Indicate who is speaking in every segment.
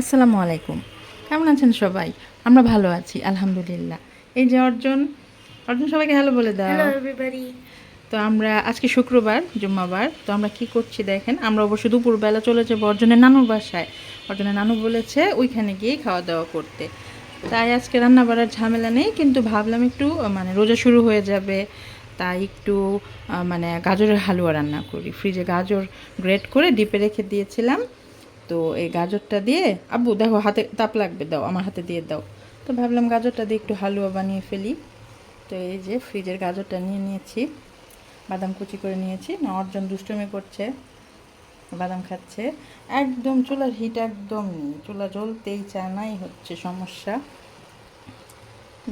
Speaker 1: আসসালামু আলাইকুম। কেমন আছেন সবাই? আমরা ভালো আছি আলহামদুলিল্লাহ। এই যে অর্জন অর্জন সবাইকে হ্যালো বলে দাও। তো আমরা আজকে শুক্রবার জুম্মাবার তো আমরা কি করছি দেখেন আমরা অবশ্য দুপুরবেলা চলে যাব অর্জনের নানুর বাসায়। অর্জনের নানু বলেছে ওইখানে গিয়ে খাওয়া দাওয়া করতে। তাই আজকে রান্না বাড়ার ঝামেলা নেই কিন্তু ভাবলাম একটু মানে রোজা শুরু হয়ে যাবে তাই একটু মানে গাজরের হালুয়া রান্না করি। ফ্রিজে গাজর গ্রেট করে ডিপে রেখে দিয়েছিলাম। তো এই গাজরটা দিয়ে, আব্বু, দেখো হাতে তাপ লাগবে, দাও, আমার হাতে দিয়ে দাও। তো ভাবলাম গাজরটা দিয়ে একটু হালুয়া বানিয়ে ফেলি। তো এই যে ফ্রিজের গাজরটা নিয়ে নিয়েছি, বাদাম কুচি করে নিয়েছি। না, অর্জন দুষ্টুমি করছে, বাদাম খাচ্ছে। একদম চুলার হিট একদম চুলা জ্বলতেই চায় নাই, হচ্ছে সমস্যা।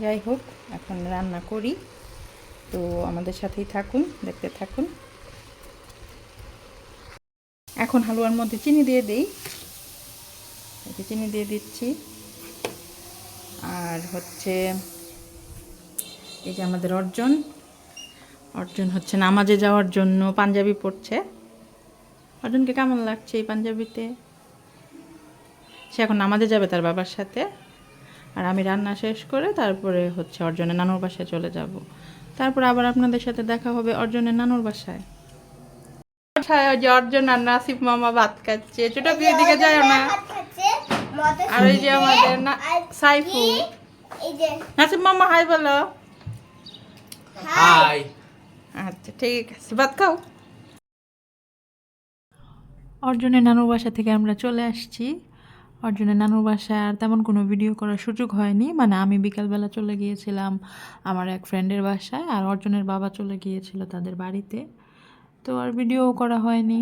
Speaker 1: যাই হোক, এখন রান্না করি। তো আমাদের সাথেই থাকুন, দেখতে থাকুন। এখন হালুয়ার মধ্যে চিনি দিয়ে দিই। যে চিনি দিয়ে দিচ্ছি। আর হচ্ছে এই যে আমাদের অর্জন। অর্জন হচ্ছে নামাজে যাওয়ার জন্য পাঞ্জাবি পরছে। অর্জনকে কেমন লাগছে এই পাঞ্জাবিতে? সে এখন নামাজে যাবে তার বাবার সাথে। আর আমি রান্না শেষ করে তারপরে হচ্ছে অর্জনের নানুর বাসায় চলে যাব। তারপর আবার আপনাদের সাথে দেখা হবে অর্জনের নানুর বাসায়। ওই যে অর্জন আর নাসিফ মামা ভাত খাচ্ছে। ছোট দিকে যায় না। আর ওই যে আমাদের না সাইফু।
Speaker 2: এই যে
Speaker 1: নাসিফ মামা হাই বলো।
Speaker 3: হাই।
Speaker 1: আচ্ছা ঠিক আছে ভাত খাও। অর্জনের নানুর বাসা থেকে আমরা চলে আসছি। অর্জুনের নানুর বাসায় আর তেমন কোনো ভিডিও করার সুযোগ হয়নি। মানে আমি বিকালবেলা চলে গিয়েছিলাম আমার এক ফ্রেন্ডের বাসায় আর অর্জুনের বাবা চলে গিয়েছিল তাদের বাড়িতে। তো আর ভিডিও করা হয়নি।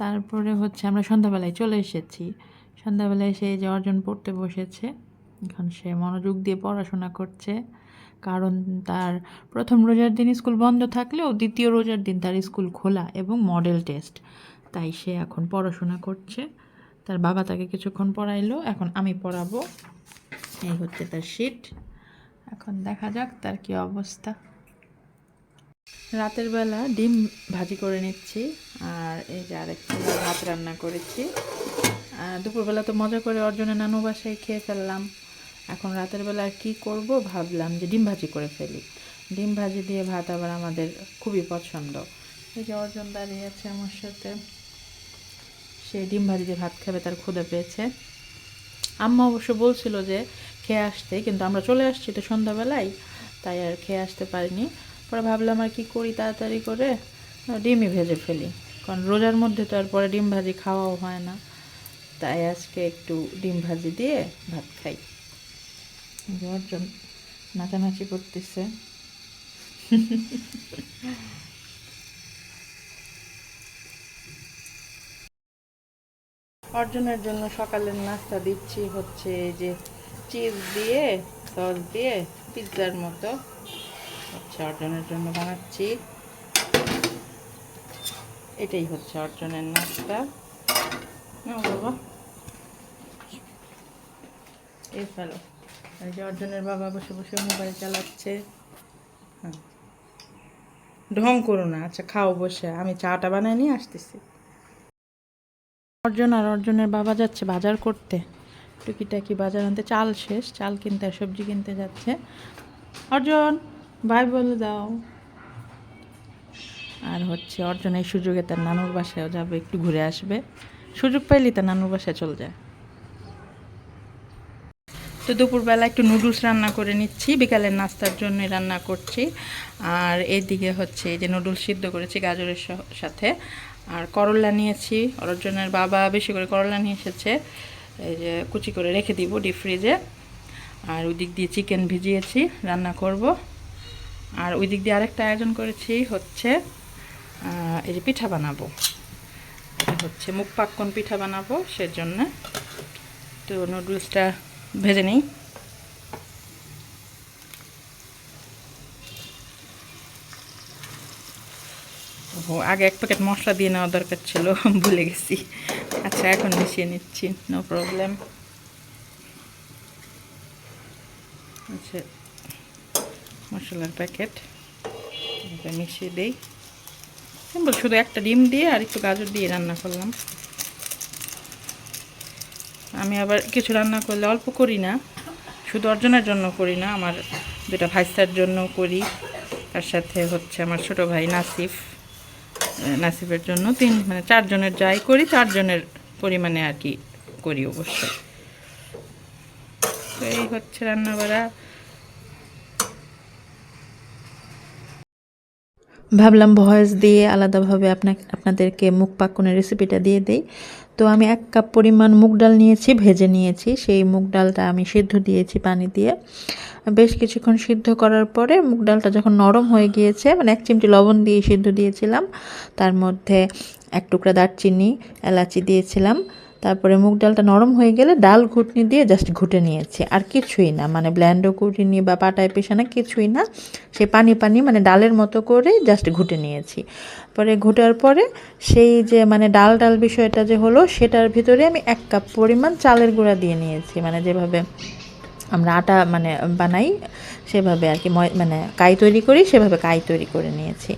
Speaker 1: তারপরে হচ্ছে আমরা সন্ধ্যাবেলায় চলে এসেছি। সন্ধ্যাবেলায় সে যে অর্জন পড়তে বসেছে, এখন সে মনোযোগ দিয়ে পড়াশোনা করছে। কারণ তার প্রথম রোজার দিন স্কুল বন্ধ থাকলেও দ্বিতীয় রোজার দিন তার স্কুল খোলা এবং মডেল টেস্ট। তাই সে এখন পড়াশোনা করছে। তার বাবা তাকে কিছুক্ষণ পড়াইলো, এখন আমি পড়াবো। এই হচ্ছে তার শীট এখন দেখা যাক তার কি অবস্থা। রাতের বেলা ডিম ভাজি করে নিচ্ছি, আর এই যে আরেকটা ভাত রান্না করেছি। দুপুরবেলা তো মজা করে অর্জনের নানু বাসায় খেয়ে ফেললাম। এখন রাতের বেলা আর কী করব ভাবলাম যে ডিম ভাজি করে ফেলি। ডিম ভাজি দিয়ে ভাত আবার আমাদের খুবই পছন্দ। এই যে অর্জন দাঁড়িয়ে আছে আমার সাথে। সে ডিম ভাজি দিয়ে ভাত খাবে, তার ক্ষুদা পেয়েছে। আম্মা অবশ্য বলছিল যে খেয়ে আসতে, কিন্তু আমরা চলে আসছি তো সন্ধ্যাবেলায়, তাই আর খেয়ে আসতে পারিনি। পরে ভাবলাম আর কি করি তাড়াতাড়ি করে, ডিমই ভেজে ফেলি। কারণ রোজার মধ্যে তো আর পরে ডিম ভাজি খাওয়াও হয় না। তাই আজকে একটু ডিম ভাজি দিয়ে ভাত খাই। অর্জন নাচানাচি করতেছে। অর্জনের জন্য সকালের নাস্তা দিচ্ছি হচ্ছে যে চিজ দিয়ে, সস দিয়ে, পিৎজার মতো। হচ্ছে অর্জনের জন্য বানাচ্ছি। এটাই হচ্ছে অর্জনের নাস্তা। নাও বাবা। এই ফেলো। এই যে অর্জনের বাবা বসে বসে মোবাইল চালাচ্ছে। হ্যাঁ। ঢং করো না আচ্ছা খাও বসে। আমি চাটা বানাই নিয়ে আসতেছি। অর্জন আর অর্জনের বাবা যাচ্ছে বাজার করতে। টুকিটাকি বাজার আনতে। চাল শেষ, চাল কিনতে আর সবজি কিনতে যাচ্ছে। অর্জন, ভাই বলে দাও। আর হচ্ছে অর্জন এই সুযোগে তার নানুর বাসায়ও যাবে, একটু ঘুরে আসবে। সুযোগ পাইলেই তার নানুর বাসায় চলে যায়। তো দুপুরবেলা একটু নুডলস রান্না করে নিচ্ছি, বিকালের নাস্তার জন্য রান্না করছি। আর এইদিকে হচ্ছে যে নুডলস সিদ্ধ করেছি গাজরের সাথে। আর করলা নিয়েছি, অর্জনের বাবা বেশি করে করলা নিয়ে এসেছে। এই যে কুচি করে রেখে দিব ডিপ ফ্রিজে আর ওই দিক দিয়ে চিকেন ভিজিয়েছি, রান্না করব। আর ওই দিক দিয়ে আরেকটা আয়োজন করেছি হচ্ছে এই যে পিঠা বানাবো। হচ্ছে। মুখ পাক্কন পিঠা বানাবো, সেজন্য। তো নুডলসটা ভেজে নিই। ও, আগে এক প্যাকেট মশলা দিয়ে নেওয়া দরকার ছিল, ভুলে গেছি। আচ্ছা এখন মিশিয়ে নিচ্ছি, নো প্রবলেম। আচ্ছা মশলার প্যাকেট মিশিয়ে দেই। সিম্পল শুধু একটা ডিম দিয়ে আর একটু গাজর দিয়ে রান্না করলাম।
Speaker 2: আমি আবার কিছু রান্না করলে অল্প করি না, শুধু অর্জনের জন্য করি না, আমার দুটা ভাইস্তার জন্য করি। তার সাথে হচ্ছে আমার ছোট ভাই নাসিফ নাসিফের জন্য তিন মানে চারজনের যাই করি, চারজনের পরিমাণে আর কি করি অবশ্যই তো এই হচ্ছে রান্না
Speaker 1: ভাবলাম ভয়েস দিয়ে আলাদাভাবে আপনাকে, আপনাদেরকে মুগ পাক্কনের রেসিপিটা দিয়ে দেই। তো আমি এক কাপ পরিমাণ মুগ ডাল নিয়েছি, ভেজে নিয়েছি। সেই মুগ ডালটা আমি সিদ্ধ দিয়েছি পানি দিয়ে। বেশ কিছুক্ষণ সিদ্ধ করার পরে মুগ ডালটা যখন নরম হয়ে গিয়েছে মানে এক চিমটি লবণ দিয়ে সিদ্ধ দিয়েছিলাম। তার মধ্যে এক টুকরা দারচিনি, এলাচি দিয়েছিলাম। তারপরে মুগ ডালটা নরম হয়ে গেলে ডাল ঘুটনি দিয়ে জাস্ট ঘুটে নিয়েছি। আর কিছুই না মানে ব্ল্যান্ডও ঘুটিনি বা পাটায় পেশানা কিছুই না। সে পানি পানি মানে ডালের মতো করে জাস্ট ঘুটে নিয়েছি। পরে ঘুটার পরে সেই যে মানে ডাল ডাল বিষয়টা যে হলো, সেটার ভিতরে আমি এক কাপ পরিমাণ চালের গুঁড়া দিয়ে নিয়েছি। মানে যেভাবে আমরা আটা মানে বানাই, সেভাবে আর কি মানে কাই তৈরি করি, সেভাবে কাই তৈরি করে নিয়েছি।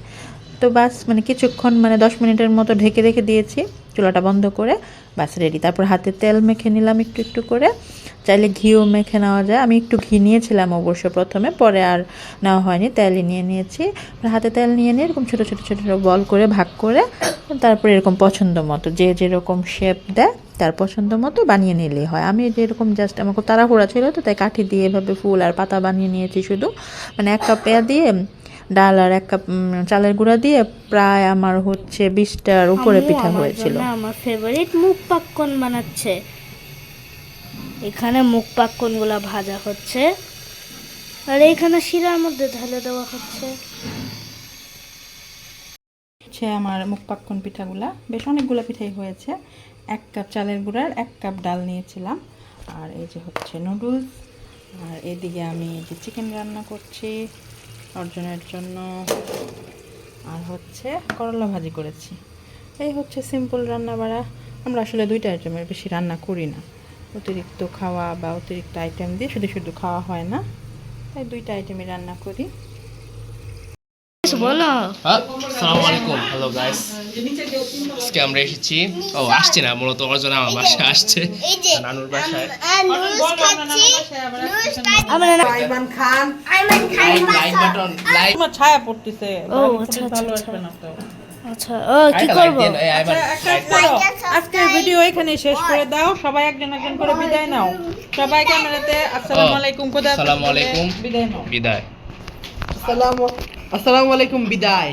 Speaker 1: তো বাস মানে কিছুক্ষণ মানে দশ মিনিটের মতো ঢেকে রেখে দিয়েছি। চুলাটা বন্ধ করে বাস রেডি তারপর হাতে তেল মেখে নিলাম একটু একটু করে। চাইলে ঘিও মেখে নেওয়া যায়। আমি একটু ঘি নিয়েছিলাম অবশ্য প্রথমে, পরে আর নেওয়া হয়নি, তেলই নিয়ে নিয়েছি। হাতে তেল নিয়ে নিয়ে এরকম ছোটো ছোটো ছোটো ছোটো বল করে, ভাগ করে, তারপরে এরকম পছন্দ মতো, যে যেরকম শেপ দেয়, তার পছন্দ মতো বানিয়ে নিলেই হয়। আমি যেরকম জাস্ট আমার তাড়াহুড়া ছিল তো, তাই কাঠি দিয়ে এভাবে ফুল আর পাতা বানিয়ে নিয়েছি শুধু। মানে এক কাপ পেঁয়া দিয়ে ডাল আর এক কাপ চালের গুঁড়া দিয়ে প্রায় আমার হচ্ছে বিশটার উপরে পিঠা হয়েছিল।
Speaker 3: আমার ফেভারিট মুখ পাক্কন বানাচ্ছে। এখানে মুখ পাক্কনগুলা ভাজা হচ্ছে। আর এখানে শিরার মধ্যে ঢেলে দেওয়া হচ্ছে।
Speaker 2: হচ্ছে আমার মুখ পাক্কন পিঠাগুলা। বেশ অনেকগুলো পিঠাই হয়েছে। এক কাপ চালের গুঁড়ার এক কাপ ডাল নিয়েছিলাম। আর এই যে হচ্ছে নুডলস। আর এদিকে আমি যে চিকেন রান্না করছি। অর্জনের জন্য। আর হচ্ছে করলা ভাজি করেছি। এই হচ্ছে সিম্পল রান্না বাড়া আমরা আসলে দুইটা আইটেমের বেশি রান্না করি না। অতিরিক্ত খাওয়া বা অতিরিক্ত আইটেম দিয়ে শুধু শুধু খাওয়া হয় না। তাই দুইটা আইটেমই রান্না করি।
Speaker 3: বলো।
Speaker 4: আসসালামু আলাইকুম। হ্যালো গাইস আজকে আমরা এসেছি। ও আসছে না মূলত অর্জন আমার বাসায় আসছে। নানুর বাসায়।
Speaker 3: আমরা
Speaker 2: Aiman Khan.
Speaker 4: Like button like
Speaker 2: ছায়া পড়তেছে।
Speaker 3: ও, আচ্ছা, আচ্ছা, আচ্ছা।
Speaker 2: আসবে না তো।
Speaker 3: আচ্ছা ও কি করব?
Speaker 2: আচ্ছা, এক কাজ করো, আজকের ভিডিও এখানে শেষ করে দাও। সবাই একজন একজন করে বিদায় নাও। সবাই ক্যামেরাতে আসসালামু আলাইকুম খোদা
Speaker 4: আসসালামু আলাইকুম।
Speaker 2: বিদায় নাও।
Speaker 4: বিদায়।
Speaker 2: আসসালামু আসসালামু আলাইকুম বিদায়।